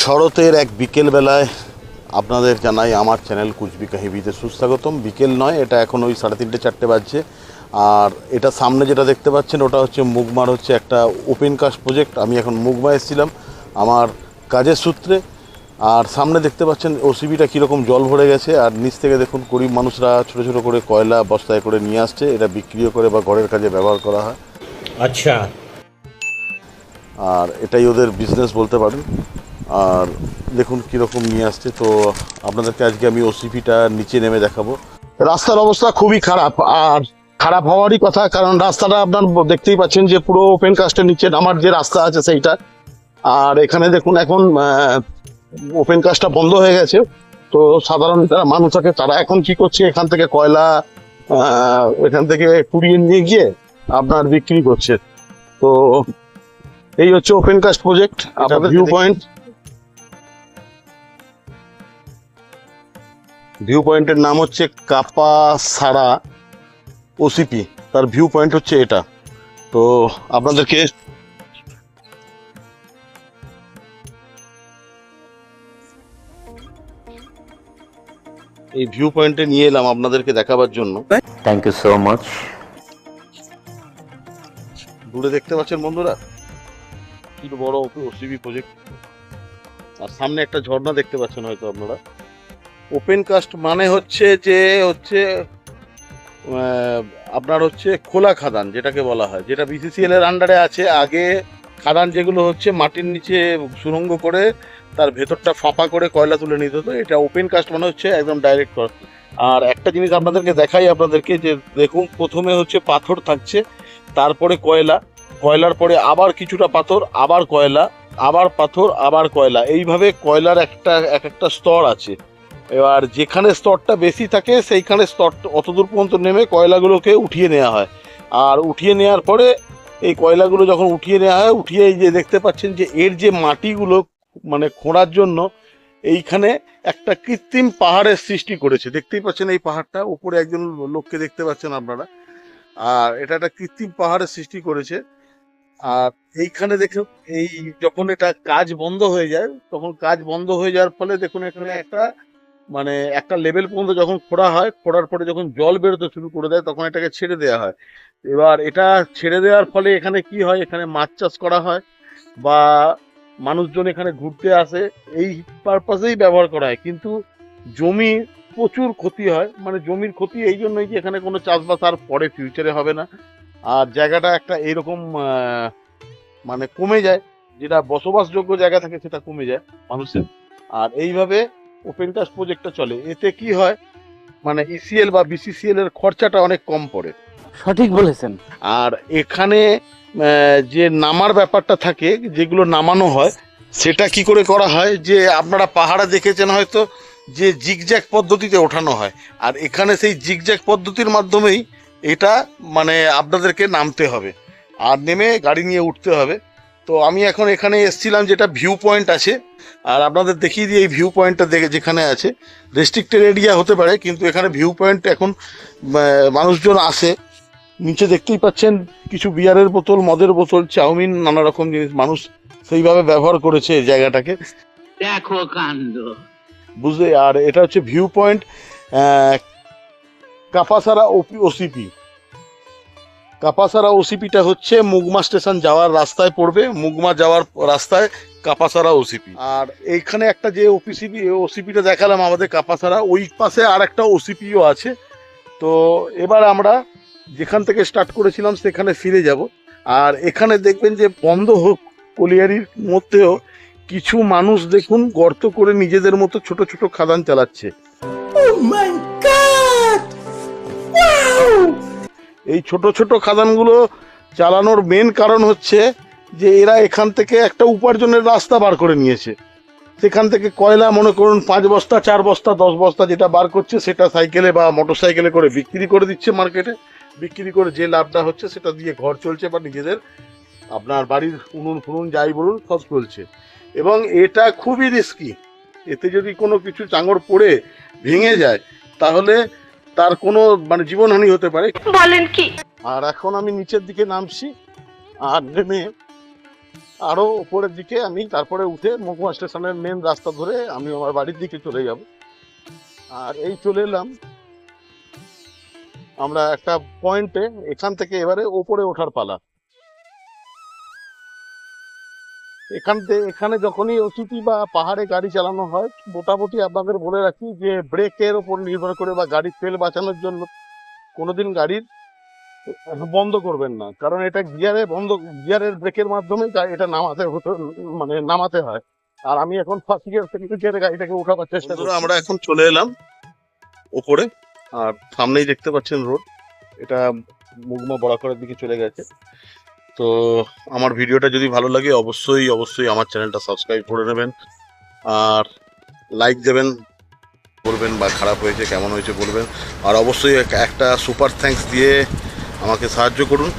শরতের এক বিকেল বেলায় আপনাদের জানাই আমার চ্যানেল কুচবিকা হেভিতে সুস্বাগতম। বিকেল নয় এটা এখন ওই সাড়ে তিনটে চারটে বাজছে। আর এটা সামনে যেটা দেখতে পাচ্ছেন ওটা হচ্ছে মুগমার হচ্ছে একটা ওপেন কাস্ট প্রজেক্ট। আমি এখন মুগমা এসেছিলাম আমার কাজের সূত্রে। আর সামনে দেখতে পাচ্ছেন ওসিবিটা কীরকম জল ভরে গেছে। আর নিচ থেকে দেখুন গরিব মানুষরা ছোটো ছোটো করে কয়লা বস্তায় করে নিয়ে আসছে। এটা বিক্রিও করে বা ঘরের কাজে ব্যবহার করা হয়। আচ্ছা। আর এটাই ওদের বিজনেস বলতে পারেন। আর দেখুন কীরকম নিয়ে আসছে। তো আপনাদেরকে আজকে আমি ওসিপিটা নিচে নেমে দেখাবো। রাস্তার অবস্থা খুবই খারাপ আর খারাপ হওয়ারই কথা কারণ রাস্তাটা আপনার দেখতেই পাচ্ছেন যে পুরো ওপেন কাস্টের নিচে নামার যে রাস্তা আছে সেইটা। আর এখানে দেখুন এখন ওপেন কাস্টটা বন্ধ হয়ে গেছে। তো সাধারণ যারা মানুষ আছে তারা এখন কি করছে এখান থেকে কয়লা এখান থেকে কুড়িয়ে নিয়ে গিয়ে আপনার বিক্রি করছে। তো এই হচ্ছে ওপেন কাস্ট প্রজেক্ট আপনাদের ভিউ পয়েন্ট ভিউ পয়েন্টের নাম হচ্ছে কাপাসারা ওসিপি। তার ভিউ পয়েন্ট হচ্ছে এটা। তো আপনাদেরকে এই ভিউ পয়েন্টে নিয়ে এলাম আপনাদেরকে দেখাবার জন্য। থ্যাংক ইউ সো মাচ দূরে দেখতে পাচ্ছেন বন্ধুরা? কি বড় ওসিবি প্রজেক্ট আর সামনে একটা ঝর্ণা দেখতে পাচ্ছেন হয়তো আপনারা। ওপেন কাস্ট মানে হচ্ছে যে হচ্ছে আপনার হচ্ছে খোলা খাদান যেটাকে বলা হয়, যেটা বিসিসিএল এর আন্ডারে আছে। আগে খাদান যেগুলো হচ্ছে মাটির নিচে সুরঙ্গ করে তার ভেতরটা ফাঁপা করে কয়লা তুলে নিতে হতো, এটা ওপেন কাস্ট মানে হচ্ছে একদম ডাইরেক্ট আর একটা জিনিস আপনাদেরকে দেখাই আপনাদেরকে যে দেখুন, প্রথমে হচ্ছে পাথর থাকছে, তারপরে কয়লা, কয়লার পরে আবার কিছুটা পাথর, আবার কয়লা, আবার পাথর, আবার কয়লা। এইভাবে কয়লার একটা, এক একটা স্তর আছে। এবার যেখানে স্তরটা বেশি থাকে, সেইখানে স্তরটা অতদূর পর্যন্ত নেমে কয়লাগুলোকে উঠিয়ে নেওয়া হয়। আর উঠিয়ে নেওয়ার পরে এই কয়লাগুলো যখন উঠিয়ে নেওয়া হয়, উঠিয়ে এই যে দেখতে পাচ্ছেন যে এর যে মাটিগুলো মানে খোঁড়ার জন্য এইখানে একটা কৃত্রিম পাহাড়ের সৃষ্টি করেছে। দেখতেই পাচ্ছেন এই পাহাড়টা, উপরে একজন লোককে দেখতে পাচ্ছেন আপনারা। আর এটা একটা কৃত্রিম পাহাড়ের সৃষ্টি করেছে। আর এইখানে দেখুন, এই যখন এটা কাজ বন্ধ হয়ে যায়, তখন কাজ বন্ধ হয়ে যাওয়ার ফলে দেখুন এখানে একটা মানে একটা লেভেল পর্যন্ত যখন খোঁড়া হয় খোঁড়ার পরে যখন জল বেরোতে শুরু করে দেয় তখন এটাকে ছেড়ে দেওয়া হয়। এবার এটা ছেড়ে দেওয়ার ফলে এখানে কি হয়? এখানে মাছ চাষ করা হয় বা মানুষজন এখানে ঘুরতে আসে। এই পারপাসেই ব্যবহার করা হয়। কিন্তু জমি প্রচুর ক্ষতি হয়। মানে জমির ক্ষতি এই জন্যই যে এখানে কোনো চাষবাস আর পরে ফিউচারে হবে না। আর জায়গাটা একটা এইরকম আহ, মানে কমে যায়। যেটা বসবাসযোগ্য জায়গা থাকে সেটা কমে যায় মানুষের। আর এইভাবে ওপেন কাস্ট প্রজেক্টটা চলে। এতে কি হয়? মানে ইসিএল বা বিসিসিএল এর খরচাটা অনেক কম পড়ে। সঠিক বলেছেন। আর এখানে যে নামার ব্যাপারটা থাকে যেগুলো নামানো হয় সেটা কি করে করা হয়? যে আপনারা পাহাড়ে দেখেছেন হয়তো যে জিগজ্যাগ পদ্ধতিতে ওঠানো হয়। আর এখানে সেই জিগজ্যাগ পদ্ধতির মাধ্যমেই এটা মানে আপনাদেরকে নামতে হবে। আর নেমে গাড়ি নিয়ে উঠতে হবে। তো আমি এখন এখানে এসেছিলাম যেটা ভিউ পয়েন্ট আছে আর আপনাদের দেখিয়ে দিই এই ভিউ পয়েন্টটা দেখে যেখানে আছে। রেস্ট্রিক্টেড এরিয়া হতে পারে কিন্তু এখানে ভিউ পয়েন্ট এখন মানুষজন আসে। নিচে দেখতেই পাচ্ছেন কিছু বিয়ারের বোতল মদের বোতল চাউমিন নানা রকম জিনিস। মানুষ সেইভাবে ব্যবহার করেছে এই জায়গাটাকে। দেখো কাণ্ড। বুঝলে? আর এটা হচ্ছে view point Kapasara OP OCP. Kapasara ওসিপিটা হচ্ছে মুগমা স্টেশন যাওয়ার রাস্তায় পড়বে। মুগমা যাওয়ার রাস্তায় কাপাসারা ওসিপি আর এইখানে একটা যে ওপিসিপি ওসিপিটা দেখালাম আমাদের কাপাসারা ওই পাশে আর একটা ওসিপিও আছে। তো এবার আমরা যেখান থেকে স্টার্ট করেছিলাম সেখানে ফিরে যাব। আর এখানে দেখবেন যে বন্ধ হোক কলিয়ারির মধ্যেও কিছু মানুষ দেখুন গর্ত করে নিজেদের মতো ছোট ছোট খাদান চালাচ্ছে। এই ছোট ছোট খাদানগুলো চালানোর মেন কারণ হচ্ছে যে এরা এখান থেকে একটা উপার্জনের রাস্তা বার করে নিয়েছে। সেখান থেকে কয়লা মনে করুন পাঁচ বস্তা চার বস্তা দশ বস্তা যেটা বার করছে সেটা সাইকেলে বা মোটর সাইকেলে করে বিক্রি করে দিচ্ছে মার্কেটে। বিক্রি করে যে লাভটা হচ্ছে সেটা দিয়ে ঘর চলছে বা নিজেদের আপনার বাড়ির উনুন ফুনুন যাই বলুন সব চলছে। এবং এটা খুবই রিস্কি এতে যদি কোনো কিছু চাঙড় পড়ে ভেঙে যায় তাহলে তার কোনো মানে জীবনহানি হতে পারে। বলেন কি? আর এখন আমি নিচের দিকে নামছি। আর নেমে আরও উপরের দিকে আমি তারপরে উঠে মহুয়া স্টেশনের মেন রাস্তা ধরে আমি আমার বাড়ির দিকে চলে যাব। আর এই চলে এলাম। আমরা একটা পয়েন্টে এখান থেকে এবারে ওপরে ওঠার পালা। এখান থেকে এখানে যখনই ওসিপি বা পাহাড়ে গাড়ি চালানো হয়, মোটামুটি আপনাদের বলে রাখি যে ব্রেকের ওপর নির্ভর করে বা গাড়ির তেল বাঁচানোর জন্য কোনোদিন গাড়ির বন্ধ করবেন না। কারণ এটা গিয়ারে বন্ধ গিয়ারের ব্রেকের মাধ্যমে এটা নামাতে হতো মানে নামাতে হয়। আর আমি এখন ফার্স্ট গিয়ার সেকেন্ড গিয়ারে গাড়িটাকে উঠাবার চেষ্টা করি আমরা এখন চলে এলাম ওপরে আর সামনেই দেখতে পাচ্ছেন রোড। এটা মুগমা বড়াকরের দিকে চলে গেছে। তো আমার ভিডিওটা যদি ভালো লাগে অবশ্যই অবশ্যই আমার চ্যানেলটা সাবস্ক্রাইব করে নেবেন। আর লাইক দেবেন বলবেন বা খারাপ হয়েছে কেমন হয়েছে বলবেন। আর অবশ্যই একটা সুপার থ্যাঙ্কস দিয়ে আমাকে সাহায্য করুন।